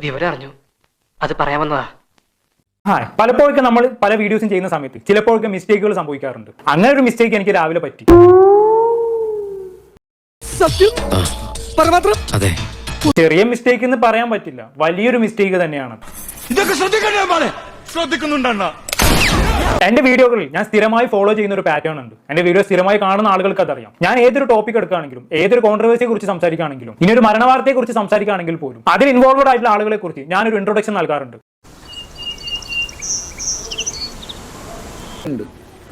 വിവരം അറിഞ്ഞു. അത് പറയാമെന്നതാ ആ പലപ്പോഴൊക്കെ നമ്മൾ പല വീഡിയോസും ചെയ്യുന്ന സമയത്ത് ചിലപ്പോഴൊക്കെ മിസ്റ്റേക്കുകൾ സംഭവിക്കാറുണ്ട്. അങ്ങനെ ഒരു മിസ്റ്റേക്ക് എനിക്ക് രാവിലെ പറ്റി. അതെ. ചെറിയ മിസ്റ്റേക്ക് എന്ന് പറയാൻ പറ്റില്ല. വലിയൊരു മിസ്റ്റേക്ക് തന്നെയാണ്. ഇതൊക്കെ ശ്രദ്ധിക്കണ്ടേ ശ്രദ്ധിക്കുന്നുണ്ടണ്ണ എന്റെ വീഡിയോകളിൽ ഞാൻ സ്ഥിരമായി ഫോളോ ചെയ്യുന്ന ഒരു പാറ്റേൺ ഉണ്ട്. എന്റെ വീഡിയോ സ്ഥിരമായി കാണുന്ന ആളുകൾക്ക് അതറിയാം. ഞാൻ ഏതൊരു ടോപ്പിക് എടുക്കുകയാണെങ്കിലും ഏതൊരു കോൺട്രവേഴ്സിയെ കുറിച്ച് സംസാരിക്കുകയാണെങ്കിലും ഇനി ഒരു മരണവാർത്തയെ കുറിച്ച് സംസാരിക്കുകയാണെങ്കിൽ പോലും അതിൽ ഇൻവോൾവഡ് ആയിട്ടുള്ള ആളുകളെ കുറിച്ച് ഞാനൊരു ഇൻട്രൊഡക്ഷൻ നൽകാറുണ്ട്.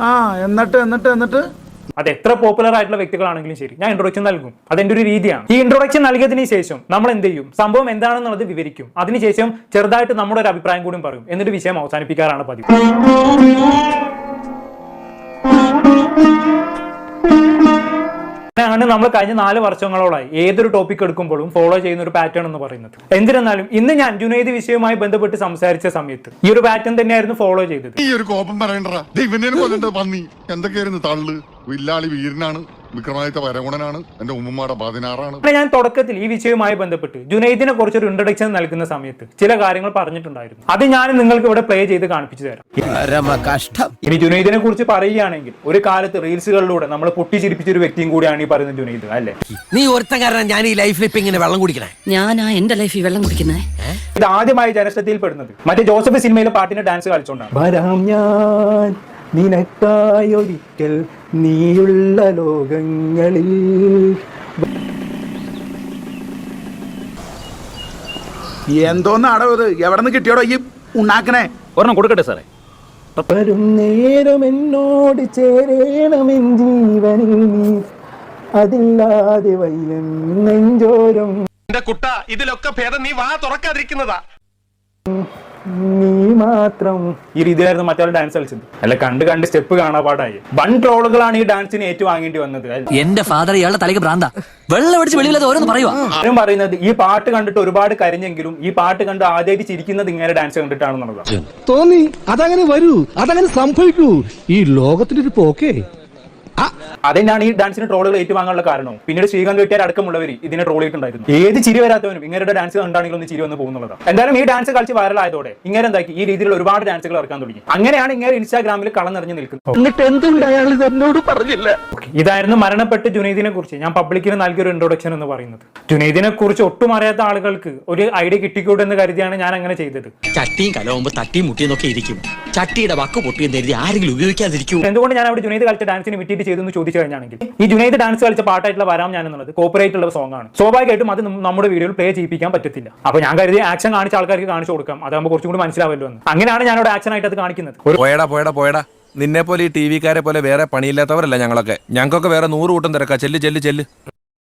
ആ എന്നിട്ട് എന്നിട്ട് എന്നിട്ട്? അത് എത്ര പോപ്പുലർ ആയിട്ടുള്ള വ്യക്തികളാണെങ്കിലും ശരി. ഞാൻ ഇൻട്രൊഡക്ഷൻ നൽകും. അതെന്റെ ഒരു രീതിയാണ്. ഈ ഇൻട്രൊഡക്ഷൻ നൽകിയതിന് ശേഷം നമ്മൾ എന്ത് ചെയ്യും? സംഭവം എന്താണെന്നുള്ളത് വിവരിക്കും. അതിനുശേഷം ചെറുതായിട്ട് നമ്മുടെ ഒരു അഭിപ്രായം കൂടി പറയും. എന്നിട്ട് വിഷയം അവസാനിപ്പിക്കാറാണ് പതിവ്. ആണ് നമ്മൾ കഴിഞ്ഞ നാല് വർഷങ്ങളോളായി ഏതൊരു ടോപ്പിക് എടുക്കുമ്പോഴും ഫോളോ ചെയ്യുന്ന ഒരു പാറ്റേൺ എന്ന് പറയുന്നത്. എന്തിരുന്നാലും ഇന്ന് ഞാൻ ജുനൈദ് വിഷയവുമായി ബന്ധപ്പെട്ട് സംസാരിച്ച സമയത്ത് ഈ ഒരു പാറ്റേൺ തന്നെയായിരുന്നു ഫോളോ ചെയ്തത്. ഈ ഒരു കോപം പന്നി. എന്തൊക്കെയായിരുന്നു തള്ളു? വില്ലാളി വീരനാണ്. വിക്രമാദിത്യ വരഗുണനാണ്. എന്റെ ഉമ്മമാടെ പതിനാറാണ്. ഞാൻ തുടക്കത്തിൽ ഈ വിഷയവുമായി ബന്ധപ്പെട്ട് ജുനൈദിനെ കുറിച്ച് ഒരു ഇൻട്രഡക്ഷൻ നൽകുന്ന സമയത്ത് ചില കാര്യങ്ങൾ പറഞ്ഞിട്ടുണ്ടായിരുന്നു. അത് ഞാൻ നിങ്ങൾക്ക് ഇവിടെ പ്ലേ ചെയ്ത് കാണിപ്പിച്ചു തരാം. കഷ്ടം ഇനി ജുനൈദിനെ കുറിച്ച് പറയുകയാണെങ്കിൽ ഒരു കാലത്ത് റീൽസുകളിലൂടെ നമ്മൾ പൊട്ടിച്ചിരിപ്പിച്ച ഒരു വ്യക്തിയും കൂടിയാണ് ഈ പറയുന്നത് ജുനൈദ് അല്ലേ? നീ ഒരുത്തൻ കാരണം ഞാൻ ഈ ലൈഫിൽ ഇപ്പൊ ഇങ്ങനെ വെള്ളം കുടിക്കണേ? ഞാനാ എന്റെ ലൈഫിൽ വെള്ളം കുടിക്കുന്നേ? ഇത് ആദ്യമായി ജനശ്രദ്ധയിൽ പെടുന്നത്. മറ്റേ ജോസഫ് സിനിമയിലെ പാട്ടിന്റെ ഡാൻസ് കളിച്ചോണ്ടാണ്. വരാം ഞാൻ നിനക്കായൊരിക്കൽ നീയുള്ള ലോകങ്ങളിൽ. എന്തോന്നാടോ ഇത്? എവിടെ നിന്ന് കിട്ടിയോടോ ഈ ഉണ്ടാക്കണേ ഒരെണ്ണം കൊടുക്കട്ടെ സാറേ. വരും നേരം എന്നോട് ചേരേണമെൻ ജീവനിൽ നീ. അതില്ലാതെ വയ്യം നെഞ്ചോരം. എന്റെ കുട്ട ഇതിലൊക്കെ ഭേദം നീ വാ തുറക്കാതിരിക്കുന്നതാ. നീ മാത്രം. ഈ രീതിയിലായിരുന്നു മറ്റേ ഡാൻസ് കളിച്ചത്. അല്ല കണ്ട് കണ്ട് സ്റ്റെപ്പ് കാണാപാടായി വൺ ട്രോളുകളാണ് ഈ ഡാൻസിന് ഏറ്റുവാങ്ങേണ്ടി വന്നത്? എന്റെ ഫാദർ ഇയാളുടെ തലയ്ക്ക് ഭ്രാന്ത. വെള്ളം അടിച്ച് വെളിയിലത് ഓരോന്ന് പറയുക ആരും പറയുന്നത് ഈ പാട്ട് കണ്ടിട്ട് ഒരുപാട് കരഞ്ഞെങ്കിലും ഈ പാട്ട് കണ്ട് ആദ്യമായിട്ട് ചിരിക്കുന്നത് ഇങ്ങനെ ഡാൻസ് കണ്ടിട്ടാണെന്നുള്ളത് തോന്നി അതങ്ങനെ വരൂ അതങ്ങനെ സംഭവിക്കൂ. ഈ ലോകത്തിന്റെ ഒരു പോക്കേ. അതെന്നാണ് ഈ ഡാൻസിന് ട്രോളുകൾ ഏറ്റുവാങ്ങാനുള്ള കാരണം. പിന്നീട് ശ്രീകാന്ത് വെട്ടിയാർ അടക്കമുള്ളവർ ഇതിനെ ട്രോൾ ചെയ്തിട്ടുണ്ടായിരുന്നു. ഏത് ചിരി വരാത്തവനും ഇങ്ങനെയുടെ ഡാൻസ് കണ്ടാണെങ്കിലും ഒന്ന് ചിരി വന്ന് പോകുന്നുള്ളതാണ്. എന്തായാലും ഈ ഡാൻസ് കളിച്ച് വൈറലായതോടെ ഇങ്ങനെ എന്താക്കി? ഈ രീതിയിലുള്ള ഒരുപാട് ഡാൻസുകൾ ഇറക്കാൻ തുടങ്ങി. അങ്ങനെയാണ് ഇങ്ങനെ ഇൻസ്റ്റാഗ്രാമിൽ കളം നിറഞ്ഞു നിൽക്കുന്നത്. എന്നിട്ട് ഇത് എന്നോട് പറഞ്ഞില്ല. ഇതായിരുന്നു മരണപ്പെട്ട് ജുനൈദിനെ കുറിച്ച്. ഞാൻ പബ്ലിക്കിന് നൽകിയ ഒരു ഇൻട്രൊഡക്ഷൻ എന്ന് പറയുന്നത്. ജുനൈദിനെ കുറിച്ച് ഒട്ടും അറിയാത്ത ആളുകൾക്ക് ഒരു ഐഡിയ കിട്ടിക്കൂടെ എന്ന് കരുതിയാണ് ഞാൻ അങ്ങനെ ചെയ്തത്. ചട്ടിയും കലവുമ്പോ തട്ടിയും മുട്ടിയെന്നൊക്കെ ഇരിക്കും. ചട്ടിയുടെ വാക്ക് പൊട്ടിയെന്ന് കരുതി ആരെങ്കിലും ഉപയോഗിക്കാതിരിക്കും. എന്തുകൊണ്ട് ഞാൻ അവിടെ ജുനൈദ് കളിച്ച ഡാൻസിന് വിട്ടിട്ട് ചെയ്തു എന്ന് ചോദിച്ചു കഴിഞ്ഞാണെങ്കിൽ ഈ ജുനൈദ് ഡാൻസ് കളിച്ച പാട്ടായിട്ടുള്ള വരാം ഞാൻ എന്നുള്ളത് കോപ്പറേറ്റ് ഉള്ള സോങ് ആണ്. സ്വാഭാവികമായിട്ടും അത് നമ്മുടെ വീഡിയോയിൽ പ്ലേ ചെയ്യിപ്പിക്കാൻ പറ്റത്തില്ല. അപ്പൊ ഞാൻ കരുതി ആക്ഷൻ കാണിച്ച ആൾക്കാർക്ക് കാണിച്ചു കൊടുക്കാം. അതാകുമ്പോൾ കുറച്ചും കൂടി മനസ്സിലാവല്ലോ എന്ന്. അങ്ങനെയാണ് ഞാൻ അവിടെ ആക്ഷൻ ആയിട്ട് അത് കാണിക്കുന്നത്. ഒരു പോയടാ പോയടാ പോയടാ. നിന്നെ പോലെ ഈ ടി വിക്കാരെ പോലെ വേറെ പണിയില്ലാത്തവരല്ല ഞങ്ങളൊക്കെ. ഞങ്ങൾക്കൊക്കെ വേറെ നൂറ് കൂട്ടം തിരക്കാ. ചെല്ല് ചെല്ല് ചെല്ല്.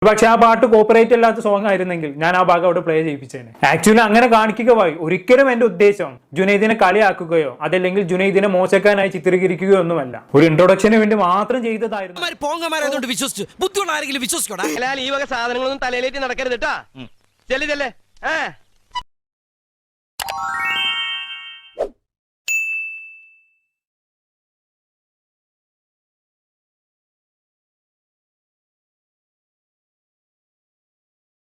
പക്ഷെ ആ പാട്ട് കോപ്പറേറ്റ് അല്ലാത്ത സോങ് ആയിരുന്നെങ്കിൽ ഞാൻ ആ ഭാഗം അവിടെ പ്ലേ ചെയ്യിപ്പിച്ചേനെ. ആക്ച്വലി അങ്ങനെ കാണിക്കുക പോയി ഒരിക്കലും എന്റെ ഉദ്ദേശം ജുനൈദിനെ കളിയാക്കുകയോ അതല്ലെങ്കിൽ ജുനൈദിനെ മോശക്കാനായി ചിത്രീകരിക്കുകയോ ഒന്നുമല്ല. ഒരു ഇൻട്രൊഡക്ഷന് വേണ്ടി മാത്രം ചെയ്തതായിരുന്നു. വിശ്വസിച്ചു. ബുദ്ധിയുള്ള ആരെങ്കിലും വിശ്വസിക്കോടാ ഈ വക സാധനങ്ങളൊന്നും തലയിലേറ്റ് നടക്കരുത് കേട്ടാ ചെല്ലു ചെല്ലേ.